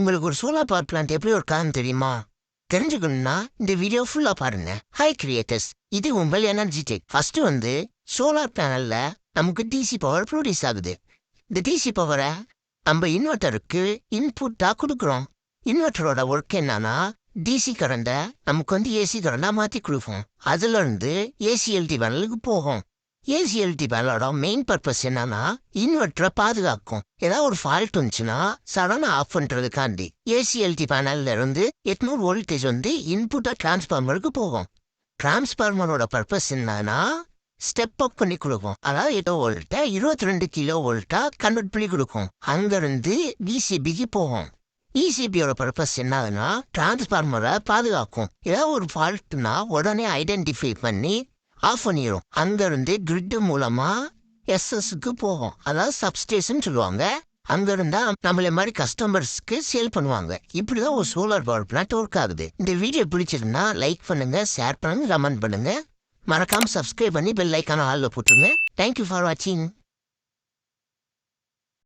உங்களுக்கு ஒரு solar power plant எப்படி இருக்கான்னு தெரியுமா? தெரிஞ்சுக்கணும்னா இந்த வீடியோ ஃபுல்லா பாருங்க. ஹாய் கிரியேட்டர்ஸ் இது உங்கள் எனர்ஜி டெக் ஃபர்ஸ்ட் வந்து சோலார் பேனல்ல நமக்கு டிசி பவர் ப்ரொடியூஸ் ஆகுது. இந்த டிசி பவரை நம்ம இன்வெர்ட்டருக்கு இன்புட்டா கொடுக்குறோம். இன்வெர்ட்டரோட ஒர்க் என்னன்னா டிசி கரண்ட நமக்கு வந்து ஏசி கரண்டா மாத்தி கொடுப்போம். அதுல இருந்து ஏசிஎல்டி பேனலுக்கு போகும். ஏசிஎல்டி பேனலோட மெயின் பர்பஸ் என்னன்னா இன்வெர்ட்டரை பாதுகாக்கும். ஏதாவது ஒரு ஃபால்ட் வந்துச்சுன்னா சடனாக ஆஃப் பண்றதுக்காண்டி. ஏசிஎல்டி பேனல்ல இருந்து எட்நூறு வோல்டேஜ் வந்து இன்புட்டா டிரான்ஸ்ஃபார்மருக்கு போகும். டிரான்ஸ்ஃபார்மரோட பர்பஸ் என்னன்னா ஸ்டெப் அப் பண்ணி கொடுக்கும். அதாவது எட்டோ வோல்ட்டை இருபத்தி ரெண்டு கிலோ வோல்ட்டா கன்வெர்ட் பண்ணி கொடுக்கும். அங்கிருந்து விசிபிக்கு போகும். இசிபியோட பர்பஸ் என்னதுன்னா டிரான்ஸ்ஃபார்மரை பாதுகாக்கும். ஏதாவது ஒரு ஃபால்ட்னா உடனே ஐடென்டிஃபை பண்ணி ஆஃப் பண்ணிடும் அங்கிருந்து கிரிட் மூலமா எஸ்எஸ்க்கு போகும். அதாவது சப்ஸ்டேஷன் சொல்லுவாங்க. அங்கிருந்தா நம்மள மாதிரி கஸ்டமர்ஸ்க்கு சேல் பண்ணுவாங்க. இப்படிதான் ஒரு சோலார் பவர் பிளான்ட் ஒர்க் ஆகுது. இந்த வீடியோ பிடிச்சிருந்தா லைக் பண்ணுங்க ஷேர் பண்ணுங்க கமெண்ட் பண்ணுங்க. மறக்காம சப்ஸ்கிரைப் பண்ணி பெல் ஐக்கான ஆள்ல போட்டுருங்க. தேங்க்யூ ஃபார் வாட்சிங்